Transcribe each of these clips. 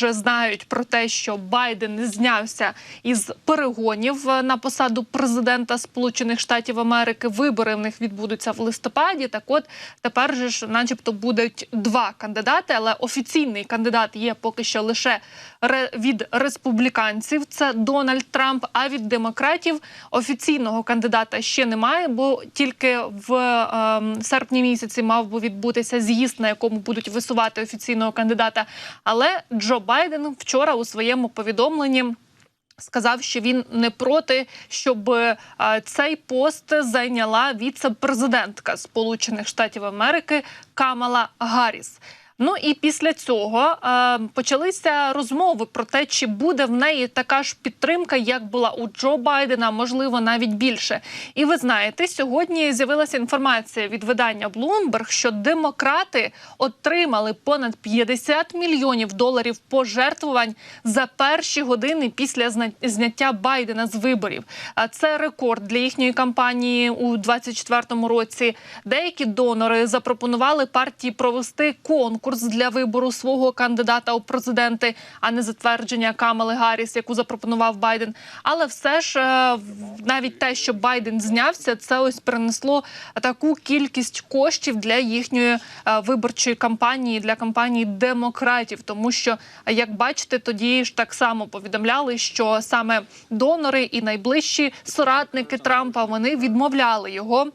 вже знають про те, що Байден знявся із перегонів е, на посаду президента Сполучених Штатів Америки. Вибори в них відбудуться в листопаді. Так, от тепер же ж, начебто, будуть два кандидати, але офіційний кандидат є поки що лише від республіканців. Це Дональд Трамп. А від демократів офіційного кандидата ще немає, бо тільки в ем, серпні місяці мав би відбутися з'їзд, на якому будуть висувати офіційного кандидата. Але Джо Байден вчора у своєму повідомленні. Сказав, що він не проти, щоб е, цей пост зайняла віце-президентка Сполучених Штатів Америки Камала Гарріс. Ну і після цього е, почалися розмови про те, чи буде в неї така ж підтримка, як була у Джо Байдена, можливо, навіть більше. І ви знаєте, сьогодні з'явилася інформація від видання Bloomberg, що демократи отримали понад 50 мільйонів доларів пожертвувань за перші години після зняття Байдена з виборів. А це рекорд для їхньої кампанії у 2024 році. Деякі донори запропонували партії провести конкурс для вибору свого кандидата у президенти, а не затвердження Камали Гарріс, яку запропонував Байден. Але все ж е, навіть те, що Байден знявся, це ось принесло таку кількість коштів для їхньої е, виборчої кампанії, для кампанії демократів. Тому що, як бачите, тоді ж так само повідомляли, що саме донори і найближчі соратники Трампа вони відмовляли його.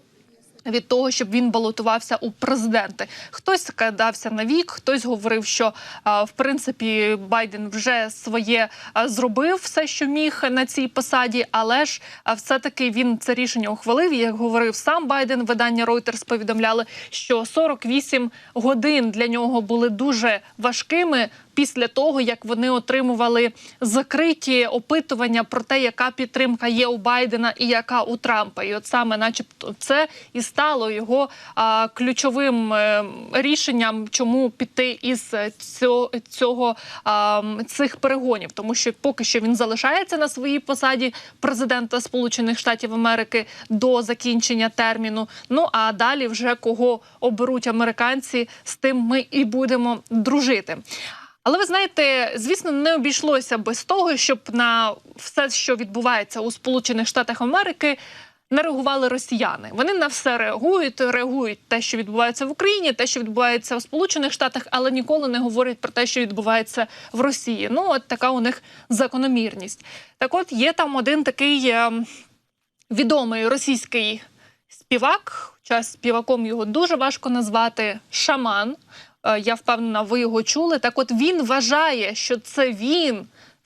Від того, щоб він балотувався у президенти, хтось кадався на вік, хтось говорив, що в принципі Байден вже своє зробив все, що міг на цій посаді, але ж все-таки він це рішення ухвалив. Як говорив сам Байден, видання Reuters повідомляли, що 48 годин для нього були дуже важкими після того, як вони отримували закриті опитування про те, яка підтримка є у Байдена і яка у Трампа. І от саме, начебто, це і стало його а, ключовим е, рішенням, чому піти із цього, цього а, цих перегонів, тому що поки що він залишається на своїй посаді президента Сполучених Штатів Америки до закінчення терміну. Ну а далі вже кого оберуть американці, з тим ми і будемо дружити. Але ви знаєте, звісно, не обійшлося без того, щоб на все, що відбувається у Сполучених Штатах Америки. Не реагували росіяни. Вони на все реагують, реагують те, що відбувається в Україні, те, що відбувається в Сполучених Штатах, але ніколи не говорять про те, що відбувається в Росії. Ну, от така у них закономірність. Так, от є там один такий е, відомий російський співак, хоча співаком його дуже важко назвати шаман. Е, Я впевнена, ви його чули. Так, от він вважає, що це він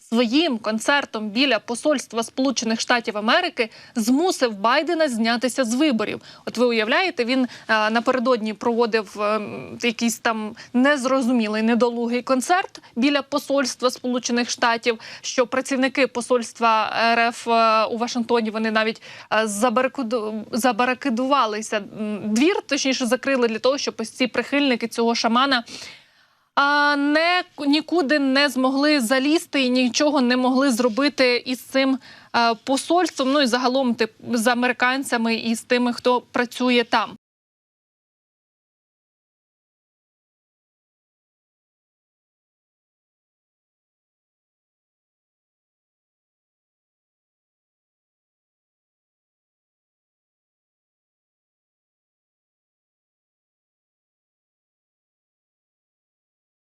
своїм концертом біля посольства Сполучених Штатів Америки змусив Байдена знятися з виборів. От ви уявляєте, він е, напередодні проводив е, якийсь там незрозумілий недолугий концерт біля посольства Сполучених Штатів. Що працівники посольства РФ е, у Вашингтоні вони навіть забарикадувалися. Двір точніше закрили для того, щоб ось ці прихильники цього шамана а не нікуди не змогли залізти і нічого не могли зробити із цим е, посольством. Ну і загалом тип, з американцями і з тими, хто працює там.